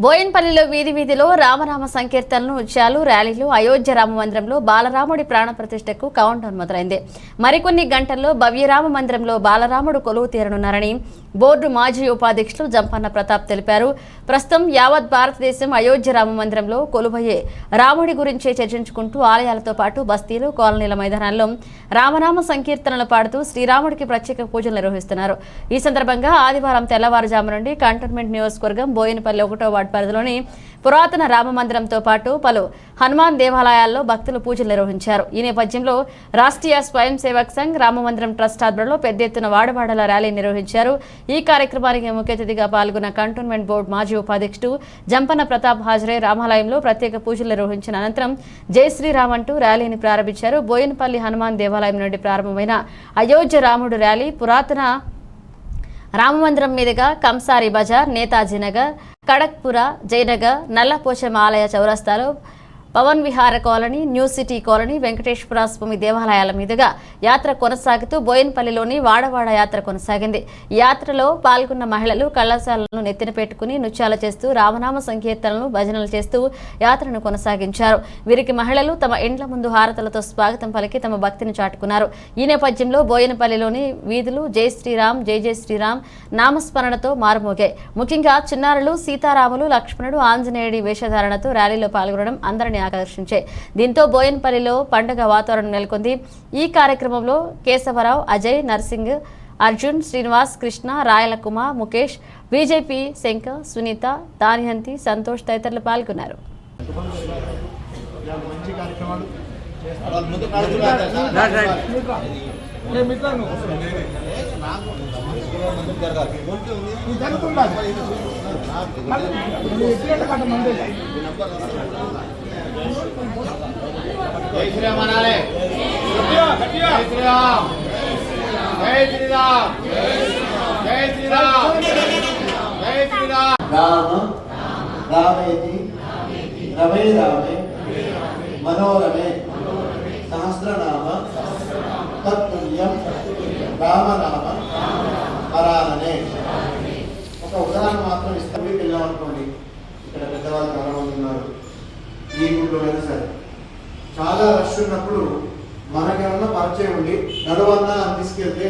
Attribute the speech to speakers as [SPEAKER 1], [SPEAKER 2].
[SPEAKER 1] బోయన్పల్లిలో వీధి వీధిలో రామరామ సంకీర్తనలు నృత్యాలు ర్యాలీలు అయోధ్య రామ మందిరంలో బాలరాముడి ప్రాణ ప్రతిష్టకు కౌంట్ డౌన్ మొదలైంది. మరికొన్ని గంటల్లో భవ్యరామ మందిరంలో బాలరాముడు కొలువు తీరనున్నారని బోర్డు మాజీ ఉపాధ్యక్షులు జంపన్న ప్రతాప్ తెలిపారు. ప్రస్తుతం యావత్ భారతదేశం అయోధ్య రామ మందిరంలో కొలువయ్యే రాముడి గురించే చర్చించుకుంటూ ఆలయాలతో పాటు బస్తీలు కాలనీల మైదానాల్లో రామనామ సంకీర్తనలు పాడుతూ శ్రీరాముడికి ప్రత్యేక పూజలు నిర్వహిస్తున్నారు. ఈ సందర్భంగా ఆదివారం తెల్లవారుజాము నుండి కంటోన్మెంట్ నియోజకవర్గం బోయినపల్లి ఒకటో వార్డు పరిధిలోని పురాతన రామమందిరంతో పాటు పలు హనుమాన్ దేవాలయాల్లో భక్తులు పూజలు నిర్వహించారు. ఈ నేపథ్యంలో రాష్ట్రీయ స్వయం సేవక్ సంఘ్ రామ మందిరం ట్రస్ట్ ఆధ్వర్యంలో పెద్ద ఎత్తున వాడవాడల ర్యాలీ నిర్వహించారు. ఈ కార్యక్రమానికి ముఖ్య అతిథిగా పాల్గొన్న కంటోన్మెంట్ బోర్డు మాజీ ఉపాధ్యక్షుడు జంపన్న ప్రతాప్ హాజరే రామాలయంలో ప్రత్యేక పూజలు నిర్వహించిన అనంతరం జై శ్రీరామ్ అంటూ ర్యాలీని ప్రారంభించారు. బోయినపల్లి హనుమాన్ దేవాలయం నుండి ప్రారంభమైన అయోధ్య రాముడు ర్యాలీ పురాతన రామమందిరం మీదుగా కంసారి బజార్ నేతాజీ నగర్ కడక్పుర జయనగర్ నల్లపోచమ్మ ఆలయ చౌరస్తాలో Pavan Vihara colony new city colony Venkateshwara Swamy దేవాలయాల మీదుగా యాత్ర కొనసాగుతూ బోయన్పల్లిలోని వాడవాడ యాత్ర కొనసాగింది. యాత్రలో పాల్గొన్న మహిళలు కళాశాలను నెత్తిన పెట్టుకుని నృత్యాలు చేస్తూ రామనామ సంకీర్తనలు భజనలు చేస్తూ యాత్రను కొనసాగించారు. వీరికి మహిళలు తమ ఇండ్ల ముందు హారతలతో స్వాగతం పలికి తమ భక్తిని చాటుకున్నారు. ఈ నేపథ్యంలో బోయనపల్లిలోని వీధులు జై శ్రీరామ్ జై జై శ్రీరామ్ నామస్మరణతో మారుమోగాయి. ముఖ్యంగా చిన్నారులు సీతారాములు లక్ష్మణుడు ఆంజనేయుడి వేషధారణతో ర్యాలీలో పాల్గొనడం అందరినీ ఆకర్షించాయి దీంతో బోయన్పల్లిలో పండుగ వాతావరణం నెలకొంది. ఈ కార్యక్రమంలో కేశవరావు అజయ్ నర్సింగ్ అర్జున్ శ్రీనివాస్ కృష్ణ రాయలకుమ ముఖేష్ బీజేపీ శంకర్ సునీత దానిహంతి సంతోష్ తదితరులు పాల్గొన్నారు.
[SPEAKER 2] మంచి కార్యక్రమాలు
[SPEAKER 3] జరగాలి.
[SPEAKER 2] ఇది జరుగుతుండాలి. ఎత్తినట్టు కట్ట మంది.
[SPEAKER 3] జై శ్రీరామ్ అనాలి. జై శ్రీరామ్ జై శ్రీరామ్ జై శ్రీరామ్ జై శ్రీరామ్
[SPEAKER 4] రామ రామేతి రమే రామే మనోరమే సహస్రనామ తత్తుల్యం రామనామ పరాణనే ఒక ఉదాహరణ మాత్రం ఇస్తాం మీకు వెళ్ళాం అనుకోండి. ఇక్కడ పెద్దవాళ్ళు చాలా మంది ఉన్నారు. ఈ ఊళ్ళోనైనా సరే. చాలా రష్ ఉన్నప్పుడు మనకేమన్నా పరిచయం ఉండి నడవన్నా అని తీసుకెళ్తే